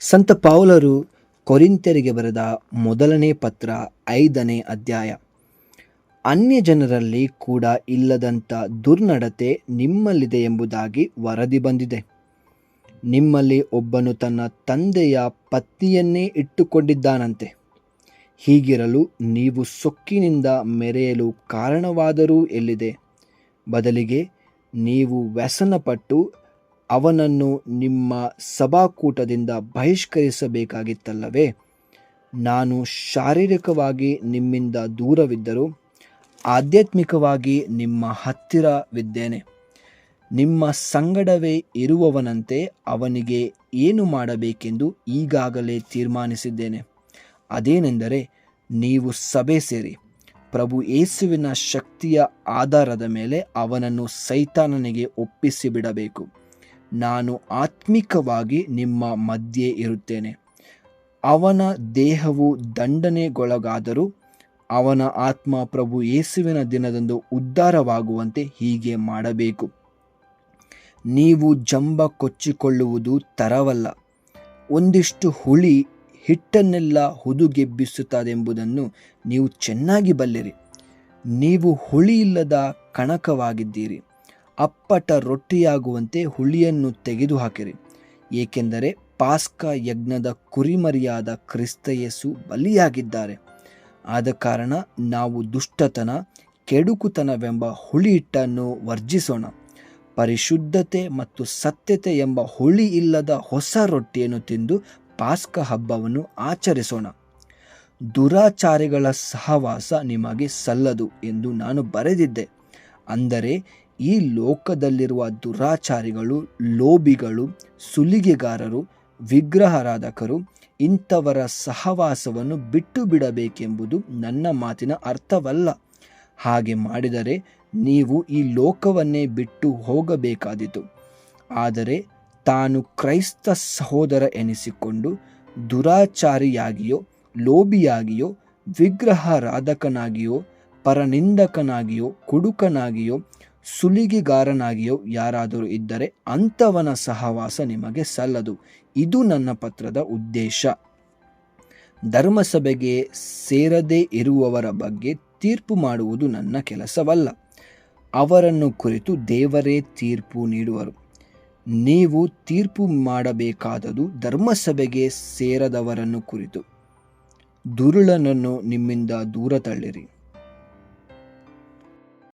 ಸಂತ ಪೌಲರು ಕೊರಿಂತೆರಿಗೆ ಬರೆದ ಮೊದಲನೇ ಪತ್ರ ಐದನೇ ಅಧ್ಯಾಯ. ಅನ್ಯ ಜನರಲ್ಲಿ ಕೂಡ ಇಲ್ಲದಂಥ ದುರ್ನಡತೆ ನಿಮ್ಮಲ್ಲಿದೆ ಎಂಬುದಾಗಿ ವರದಿ ಬಂದಿದೆ. ನಿಮ್ಮಲ್ಲಿ ಒಬ್ಬನು ತನ್ನ ತಂದೆಯ ಪತ್ನಿಯನ್ನೇ ಇಟ್ಟುಕೊಂಡಿದ್ದಾನಂತೆ. ಹೀಗಿರಲು ನೀವು ಸೊಕ್ಕಿನಿಂದ ಮೆರೆಯಲು ಕಾರಣವಾದರೂ ಎಲ್ಲಿದೆ? ಬದಲಿಗೆ ನೀವು ವ್ಯಸನಪಟ್ಟು ಅವನನ್ನು ನಿಮ್ಮ ಸಭಾಕೂಟದಿಂದ ಬಹಿಷ್ಕರಿಸಬೇಕಾಗಿತ್ತಲ್ಲವೇ? ನಾನು ಶಾರೀರಿಕವಾಗಿ ನಿಮ್ಮಿಂದ ದೂರವಿದ್ದರೂ ಆಧ್ಯಾತ್ಮಿಕವಾಗಿ ನಿಮ್ಮ ಹತ್ತಿರವಿದ್ದೇನೆ. ನಿಮ್ಮ ಸಂಗಡವೇ ಇರುವವನಂತೆ ಅವನಿಗೆ ಏನು ಮಾಡಬೇಕೆಂದು ಈಗಾಗಲೇ ತೀರ್ಮಾನಿಸಿದ್ದೇನೆ. ಅದೇನೆಂದರೆ ನೀವು ಸಭೆ ಸೇರಿ ಪ್ರಭು ಯೇಸುವಿನ ಶಕ್ತಿಯ ಆಧಾರದ ಮೇಲೆ ಅವನನ್ನು ಸೈತಾನನಿಗೆ ಒಪ್ಪಿಸಿ ಬಿಡಬೇಕು ನಾನು ಆತ್ಮಿಕವಾಗಿ ನಿಮ್ಮ ಮಧ್ಯೆ ಇರುತ್ತೇನೆ. ಅವನ ದೇಹವು ದಂಡನೆಗೊಳಗಾದರೂ ಅವನ ಆತ್ಮ ಪ್ರಭು ಯೇಸುವಿನ ದಿನದಂದು ಉದ್ಧಾರವಾಗುವಂತೆ ಹೀಗೆ ಮಾಡಬೇಕು. ನೀವು ಜಂಬ ಕೊಚ್ಚಿಕೊಳ್ಳುವುದು ತರವಲ್ಲ. ಒಂದಿಷ್ಟು ಹುಳಿ ಹಿಟ್ಟನ್ನೆಲ್ಲ ಹುದುಗೆಬ್ಬಿಸುತ್ತದೆಂಬುದನ್ನು ನೀವು ಚೆನ್ನಾಗಿ ಬಲ್ಲಿರಿ. ನೀವು ಹುಳಿಯಿಲ್ಲದ ಕಣಕವಾಗಿದ್ದೀರಿ. ಅಪ್ಪಟ ರೊಟ್ಟಿಯಾಗುವಂತೆ ಹುಳಿಯನ್ನು ತೆಗೆದುಹಾಕಿರಿ. ಏಕೆಂದರೆ ಪಾಸ್ಕ ಯಜ್ಞದ ಕುರಿಮರಿಯಾದ ಕ್ರಿಸ್ತಯೇಸು ಬಲಿಯಾಗಿದ್ದಾರೆ. ಆದ ಕಾರಣ ನಾವು ದುಷ್ಟತನ, ಕೆಡುಕುತನವೆಂಬ ಹುಳಿ ಹಿಟ್ಟನ್ನು ವರ್ಜಿಸೋಣ. ಪರಿಶುದ್ಧತೆ ಮತ್ತು ಸತ್ಯತೆ ಎಂಬ ಹುಳಿ ಇಲ್ಲದ ಹೊಸ ರೊಟ್ಟಿಯನ್ನು ತಿಂದು ಪಾಸ್ಕ ಹಬ್ಬವನ್ನು ಆಚರಿಸೋಣ. ದುರಾಚಾರಿಗಳ ಸಹವಾಸ ನಿಮಗೆ ಸಲ್ಲದು ಎಂದು ನಾನು ಬರೆದಿದ್ದೆ. ಅಂದರೆ ಈ ಲೋಕದಲ್ಲಿರುವ ದುರಾಚಾರಿಗಳು, ಲೋಭಿಗಳು, ಸುಲಿಗೆಗಾರರು, ವಿಗ್ರಹಾರಾಧಕರು ಇಂಥವರ ಸಹವಾಸವನ್ನು ಬಿಟ್ಟು ಬಿಡಬೇಕೆಂಬುದು ನನ್ನ ಮಾತಿನ ಅರ್ಥವಲ್ಲ. ಹಾಗೆ ಮಾಡಿದರೆ ನೀವು ಈ ಲೋಕವನ್ನೇ ಬಿಟ್ಟು ಹೋಗಬೇಕಾದೀತು. ಆದರೆ ತಾನು ಕ್ರೈಸ್ತ ಸಹೋದರ ಎನಿಸಿಕೊಂಡು ದುರಾಚಾರಿಯಾಗಿಯೋ, ಲೋಭಿಯಾಗಿಯೋ, ವಿಗ್ರಹಾರಾಧಕನಾಗಿಯೋ, ಪರನಿಂದಕನಾಗಿಯೋ, ಕುಡುಕನಾಗಿಯೋ ಸುಲಿಗೆಗಾರನಾಗಿಯೋ ಯಾರಾದರೂ ಇದ್ದರೆ ಅಂಥವನ ಸಹವಾಸ ನಿಮಗೆ ಸಲ್ಲದು. ಇದು ನನ್ನ ಪತ್ರದ ಉದ್ದೇಶ. ಧರ್ಮಸಭೆಗೆ ಸೇರದೇ ಇರುವವರ ಬಗ್ಗೆ ತೀರ್ಪು ಮಾಡುವುದು ನನ್ನ ಕೆಲಸವಲ್ಲ. ಅವರನ್ನು ಕುರಿತು ದೇವರೇ ತೀರ್ಪು ನೀಡುವರು. ನೀವು ತೀರ್ಪು ಮಾಡಬೇಕಾದದು ಧರ್ಮಸಭೆಗೆ ಸೇರದವರನ್ನು ಕುರಿತು. ದುರುಳನನ್ನು ನಿಮ್ಮಿಂದ ದೂರ ತಳ್ಳಿರಿ.